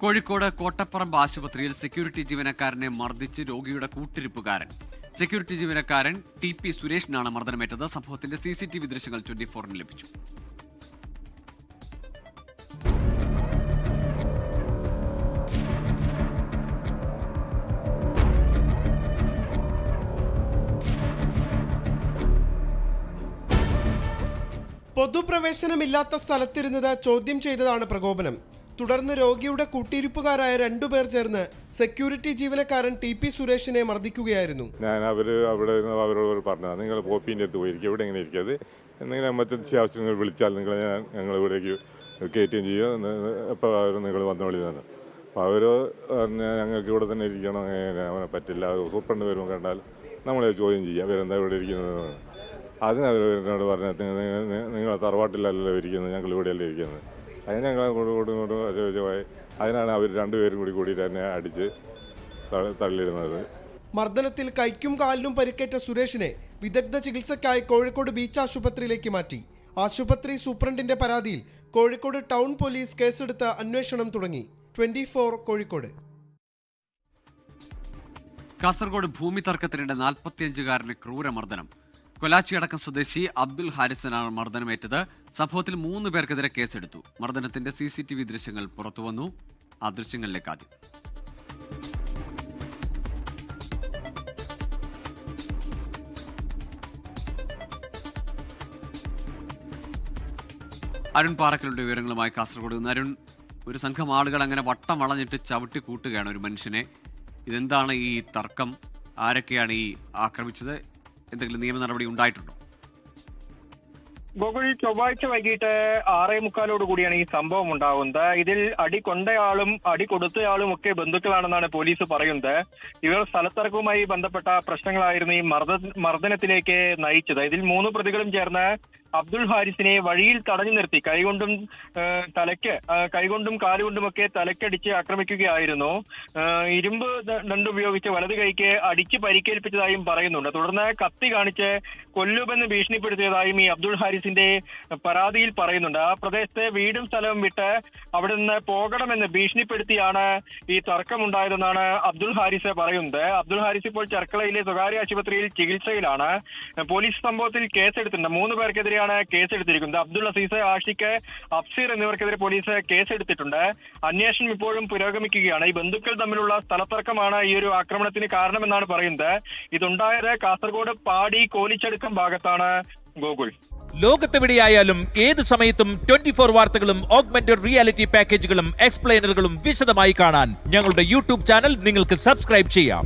കോഴിക്കോട് കോട്ടപ്പുറം ആശുപത്രിയിൽ സെക്യൂരിറ്റി ജീവനക്കാരനെ മർദ്ദിച്ച് രോഗിയുടെ കൂട്ടിരിപ്പുകാരൻ. സെക്യൂരിറ്റി ജീവനക്കാരൻ ടി പി സുരേഷിനാണ് മർദ്ദനമേറ്റത്. സംഭവത്തിന്റെ സി സി ടി വി ദൃശ്യങ്ങൾ ട്വന്റി ഫോറിന് ലഭിച്ചു. പൊതുപ്രവേശനമില്ലാത്ത സ്ഥലത്തിരുന്നത് ചോദ്യം ചെയ്തതാണ് പ്രകോപനം. തുടർന്ന് രോഗിയുടെ കൂട്ടിയിരിപ്പുകാരായ രണ്ടുപേർ ചേർന്ന് സെക്യൂരിറ്റി ജീവനക്കാരൻ ടി പി സുരേഷിനെ മർദ്ദിക്കുകയായിരുന്നു. ഞാൻ അവർ അവിടെ അവരോട് പറഞ്ഞതാണ് നിങ്ങൾ പോപ്പിന്റെ അടുത്ത് പോയിരിക്കും ഇവിടെ എങ്ങനെ ഇരിക്കാതെ എന്തെങ്കിലും എമർജൻസി ആവശ്യങ്ങൾ വിളിച്ചാൽ നിങ്ങൾ ഞങ്ങൾ ഇവിടേക്ക് കയറ്റുകയും ചെയ്യും. എപ്പോൾ അവർ നിങ്ങൾ വന്ന തന്നെ അപ്പോൾ അവർ ഞങ്ങൾക്ക് ഇവിടെ തന്നെ ഇരിക്കണം അങ്ങനെ പറ്റില്ല. സൂപ്രണ്ട് വരുമ്പോൾ കണ്ടാൽ നമ്മളെ ചോദ്യം ചെയ്യാം അവരെന്താ ഇവിടെ ഇരിക്കുന്നത്? അതിനവർ എന്നോട് പറഞ്ഞത് നിങ്ങൾ തറവാട്ടിലല്ലല്ലോ ഇരിക്കുന്നത് ഞങ്ങൾ ഇവിടെയല്ലേ ഇരിക്കുന്നത്. അതിന് ഞങ്ങൾ അങ്ങോട്ടും ഇങ്ങോട്ടും ഇങ്ങോട്ടും അജോജമായി അതിനാണ് അവർ രണ്ടുപേരും കൂടി കൂടി തന്നെ അടിച്ച് തള്ളി- തള്ളിയിരുന്നത്. മർദ്ദനത്തിൽ കൈക്കും കാലിനും പരിക്കേറ്റ സുരേഷിനെ വിദഗ്ധ ചികിത്സയ്ക്കായി കോഴിക്കോട് ബീച്ച് ആശുപത്രിയിലേക്ക് മാറ്റി. ആശുപത്രി സൂപ്രണ്ടിന്റെ പരാതിയിൽ കോഴിക്കോട് ടൗൺ പോലീസ് കേസെടുത്ത് അന്വേഷണം തുടങ്ങി. ട്വന്റി കോഴിക്കോട്. കാസർഗോഡ് ഭൂമി തർക്കത്തിനിടെ നാൽപ്പത്തിയഞ്ചുകാരന് ക്രൂരമർദ്ദനം. കൊലാച്ചിയടക്കം സ്വദേശി അബ്ദുൽ ഹാരിസനാണ് മർദ്ദനമേറ്റത്. സംഭവത്തിൽ മൂന്ന് പേർക്കെതിരെ കേസെടുത്തു. മർദ്ദനത്തിന്റെ സി സി ടി വി ദൃശ്യങ്ങൾ പുറത്തുവന്നു ആ ദൃശ്യങ്ങളിലേക്ക് ആദ്യം. അരുൺ പാറക്കലുടെ വിവരങ്ങളുമായി കാസർഗോഡ് നിന്ന് അരുൺ ഒരു സംഘം ആളുകൾ അങ്ങനെ വട്ടം വളഞ്ഞിട്ട് ചവിട്ടി കൂട്ടുകയാണ് ഒരു മനുഷ്യനെ. ഇതെന്താണ് ഈ തർക്കം? ആരൊക്കെയാണ് ഈ ആക്രമിച്ചത്? എന്തെങ്കിലും നിയമ നടപടി ഉണ്ടായിട്ടുണ്ടോ? ഗോകുൽ ചൊവ്വാഴ്ച വൈകിട്ട് ആറേ മുക്കാലോട് കൂടിയാണ് ഈ സംഭവം ഉണ്ടാകുന്നത് ഇതിൽ അടി കൊണ്ടയാളും അടി കൊടുത്തയാളും ഒക്കെ ബന്ധുക്കളാണെന്നാണ് പോലീസ് പറയുന്നത്. ഇവർ സ്ഥലത്തിറക്കവുമായി ബന്ധപ്പെട്ട പ്രശ്നങ്ങളായിരുന്നു ഈ മർദ്ദ മർദ്ദനത്തിലേക്ക് നയിച്ചത്. ഇതിൽ മൂന്ന് പ്രതികളും ചേർന്ന് അബ്ദുൾ ഹാരിസിനെ വഴിയിൽ തടഞ്ഞു നിർത്തി. കൈകൊണ്ടും തലയ്ക്ക് കൈകൊണ്ടും കാലുകൊണ്ടുമൊക്കെ തലക്കടിച്ച് ആക്രമിക്കുകയായിരുന്നു. ഇരുമ്പ് ദണ്ട് ഉപയോഗിച്ച് വലത് കൈക്ക് അടിച്ച് പരിക്കേൽപ്പിച്ചതായും പറയുന്നുണ്ട്. തുടർന്ന് കത്തി കാണിച്ച് കൊല്ലുമെന്ന് ഭീഷണിപ്പെടുത്തിയതായും ഈ അബ്ദുൾ ഹാരിസിന്റെ പരാതിയിൽ പറയുന്നുണ്ട്. ആ പ്രദേശത്തെ വീടും സ്ഥലവും വിട്ട് അവിടെ നിന്ന് പോകണമെന്ന് ഭീഷണിപ്പെടുത്തിയാണ് ഈ തർക്കമുണ്ടായതെന്നാണ് അബ്ദുൾ ഹാരിസ് പറയുന്നത്. അബ്ദുൾ ഹാരിസ് ഇപ്പോൾ ചർക്കളയിലെ സ്വകാര്യ ആശുപത്രിയിൽ ചികിത്സയിലാണ്. പോലീസ് സംഭവത്തിൽ കേസെടുത്തിട്ടുണ്ട്. മൂന്ന് പേർക്കെതിരെയാണ് കേസെടുത്തിരിക്കുന്നത്. അബ്ദുൾ അസീസ് ആഷിഖ് അഫ്സീർ എന്നിവർക്കെതിരെ പോലീസ് കേസെടുത്തിട്ടുണ്ട്. അന്വേഷണം ഇപ്പോഴും പുരോഗമിക്കുകയാണ്. ഈ ബന്ധുക്കൾ തമ്മിലുള്ള സ്ഥലത്തർക്കമാണ് ഈ ഒരു ആക്രമണത്തിന് കാരണമെന്നാണ് പറയുന്നത്. ഇതുണ്ടായത് കാസർഗോഡ് പാടി കോലിച്ചടുക്കം ഭാഗത്താണ്. ഗോകുൽ. ലോകത്തെവിടെയായാലും ഏത് സമയത്തും ട്വന്റി ഫോർ വാർത്തകളും ഓഗ്മെന്റഡ് റിയാലിറ്റി പാക്കേജുകളും എക്സ്പ്ലെയിനറുകളും വിശദമായി കാണാൻ ഞങ്ങളുടെ യൂട്യൂബ് ചാനൽ നിങ്ങൾക്ക് സബ്സ്ക്രൈബ് ചെയ്യാം.